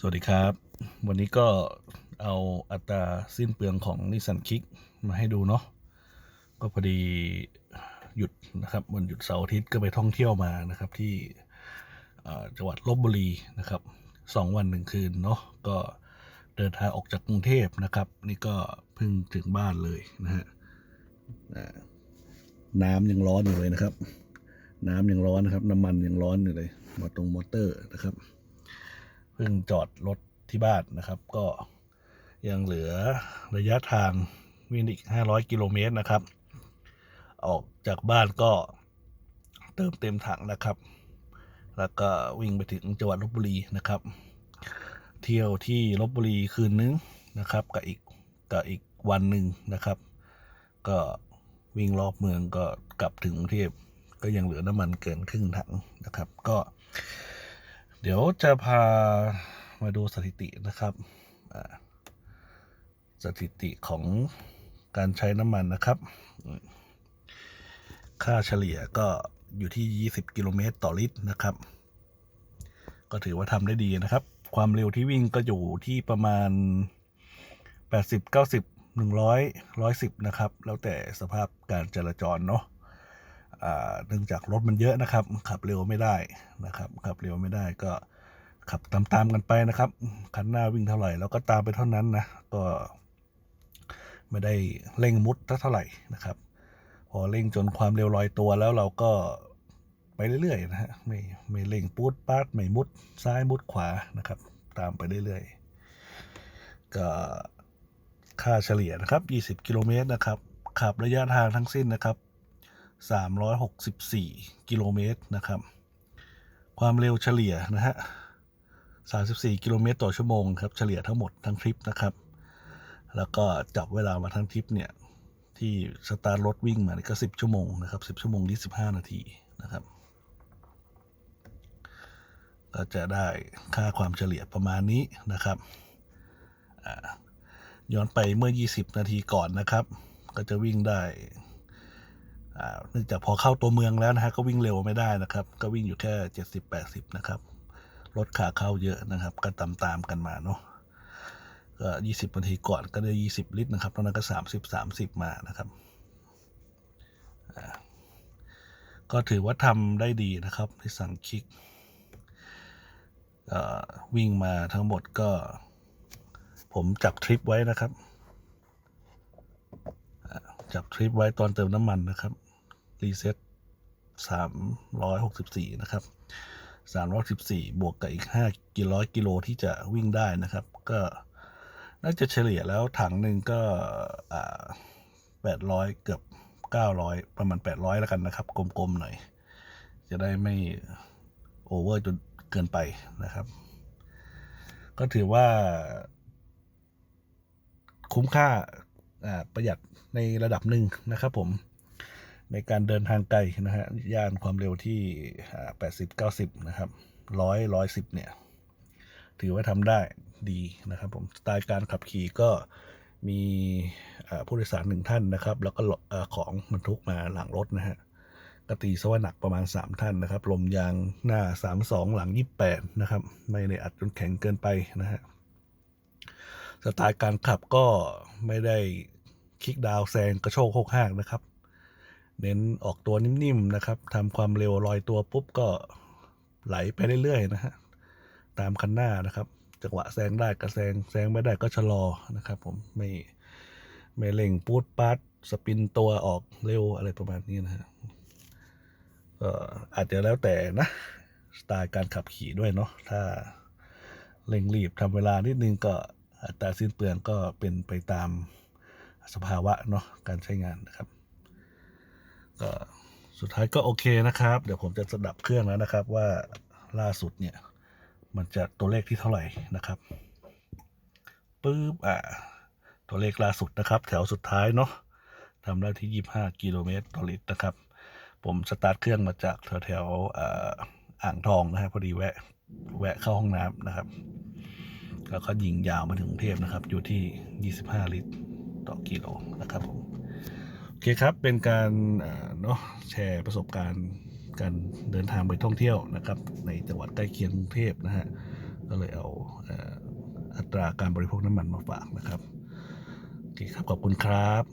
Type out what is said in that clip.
สวัสดีครับ วันนี้ก็เอาอัตราสิ้นเปลืองของนิสสันคิกมาให้ดูเนาะก็พอดีหยุดนะครับวันหยุดเสาร์อาทิตย์ก็ไปท่องเที่ยวมานะครับ ที่จังหวัดลบบุรีนะครับสองวันหนึ่งคืนเนาะก็เดินทางออกจากกรุงเทพนะครับ นี่ก็เพิ่งถึงบ้านเลยนะฮะน้ำยังร้อนอยู่เลยนะครับ น้ำยังร้อนนะครับ น้ำมันยังร้อนอยู่เลยมอตรงมอเตอร์นะครับ เพิ่งจอดรถที่บ้านนะครับ ก็ยังเหลือระยะทางวิ่งอีก 500 กิโลเมตรนะครับ ออกจากบ้านก็เติมเต็มถังนะครับ แล้วก็วิ่งไปถึงจังหวัดลบบุรีนะครับ เที่ยวที่ลบบุรีคืนนึงนะครับกับอีกกับอีกวันหนึ่งนะครับ ก็วิ่งรอบเมืองก็กลับถึงกรุงเทพก็ยังเหลือน้ำมันเกินครึ่งถังนะครับ ก็ เดี๋ยวจะพามาดูสถิตินะครับสถิติของการใช้น้ำมันนะครับ ค่าเฉลี่ยก็อยู่ที่ 20 กิโลเมตรต่อลิตรนะครับ ก็ถือว่าทำได้ดีนะครับ ความเร็วที่วิ่งก็อยู่ที่ประมาณ 80 90 100 110 นะครับ แล้วแต่สภาพการจราจรเนาะ เนื่องจากรถมันเยอะนะครับ ขับเร็วไม่ได้นะครับ ขับเร็วไม่ได้ก็ขับตามๆกันไปนะครับ คันหน้าวิ่งเท่าไหร่เราก็ตามไปเท่านั้นนะก็ไม่ได้เร่งมุดเท่าไหร่นะครับ พอเร่งจนความเร็วลอยตัวแล้วเราก็ไปเรื่อยๆนะฮะไม่ไม่เร่งปูดปาดไม่มุดซ้ายมุดขวานะครับ ตามไปเรื่อยๆก็ค่าเฉลี่ยนะครับ 20 กิโลเมตรนะครับขับระยะทางทั้งสิ้นนะครับ 364 กิโลเมตรนะครับ ความเร็วเฉลี่ยนะฮะ 34 กิโลเมตรต่อชั่วโมงครับ เฉลี่ยทั้งหมดทั้งทริปนะครับ แล้วก็จับเวลามาทั้งทริปเนี่ย ที่สตาร์ทรถวิ่งมานี่ก็ 10 ชั่วโมงนะครับ 10 ชั่วโมง25 นาทีนะครับ ก็จะได้ค่าความเฉลี่ยประมาณนี้นะครับ ย้อนไปเมื่อ 20 นาทีก่อนนะครับ ก็จะวิ่งได้ เนื่องจากพอเข้าตัวเมืองแล้วนะฮะก็วิ่งเร็วไม่ได้นะครับ ก็วิ่งอยู่แค่เจ็ดสิบแปดสิบนะครับรถขาเข้าเยอะนะครับ ก็ตามตามกันมาเนาะก็ยี่สิบนาทีก่อนก็ได้ยี่สิบลิตรนะครับตอนนั้นก็สามสิบสามสิบมานะครับก็ถือว่าทำได้ดีนะครับที่สั่งคิกวิ่งมาทั้งหมดก็ ผมจับทริปไว้นะครับ จับทริปไว้ตอนเติมน้ำมันนะครับ รีเซ็ตสามร้อยหกสิบสี่นะครับสามร้อยสิบสี่บวกกับอีกห้ากิโลกิโลที่จะวิ่งได้นะครับ ก็น่าจะเฉลี่ยแล้วถังหนึ่งก็แปดร้อยเกือบเก้าร้อยประมาณแปดร้อยแล้วกันนะครับ กลมๆหน่อย จะได้ไม่โอเวอร์จนเกินไปนะครับ ก็ถือว่า คุ้มค่า ประหยัดในระดับหนึ่งนะครับผมในการเดินทางไกลนะฮะย่านความเร็วที่แปดสิบเก้าสิบนะครับร้อยร้อยสิบเนี่ย ถือว่าทำได้ดีนะครับผม สไตล์การขับขี่ก็มีผู้โดยสารหนึ่งท่านนะครับ แล้วก็เอ่อของบรรทุกมาหลังรถนะฮะกตีซะว่าหนักประมาณ 3 ท่านนะครับ ลมยางหน้า 32 หลัง 28 นะครับ ไม่ได้อัดจนแข็งเกินไปนะฮะ สไตล์การขับก็ไม่ได้ คลิกดาวแซงกระโชกโคกห้ากนะครับ เน้นออกตัวนิ่มๆนะครับทำความเร็วลอยตัวปุ๊บก็ไหลไปเรื่อยๆนะฮะตามคันหน้านะครับ จังหวะแซงได้ก็แซงแซงไม่ได้ก็ชะลอนะครับ ผมไม่ไม่เร่งปูดปัดสปินตัวออกเร็วอะไรประมาณนี้นะฮะก็อาจจะแล้วแต่นะสไตล์การขับขี่ด้วยเนาะถ้าเร่งรีบทำเวลานิดนึงก็อัตราสิ้นเปลืองก็เป็นไปตาม สภาวะเนาะการใช้งานนะครับ ก็สุดท้ายก็โอเคนะครับ เดี๋ยวผมจะสดับเครื่องแล้วนะครับ ว่าล่าสุดเนี่ย มันจะตัวเลขที่เท่าไหร่นะครับปึ๊บอ่าตัวเลขล่าสุดนะครับ แถวสุดท้ายเนาะทำได้ที่ 25 กิโลเมตรต่อลิตรนะครับ ผมสตาร์ทเครื่องมาจากแถวแถวๆอ่าอ่างทองนะครับพอดีแวะแวะเข้าห้องน้ำนะครับ แล้วก็ยิงยาวมาถึงกรุงเทพนะครับ อยู่ที่ 25 ลิตร ต่อกิโลนะครับผมโอเคครับเป็นการเนาะแชร์ประสบการณ์การเดินทางไปท่องเที่ยวนะครับ ในจังหวัดใกล้เคียงกรุงเทพนะฮะก็เลยเอาอัตราการบริโภคน้ำมันมาฝากนะครับโอเคครับขอบคุณครับ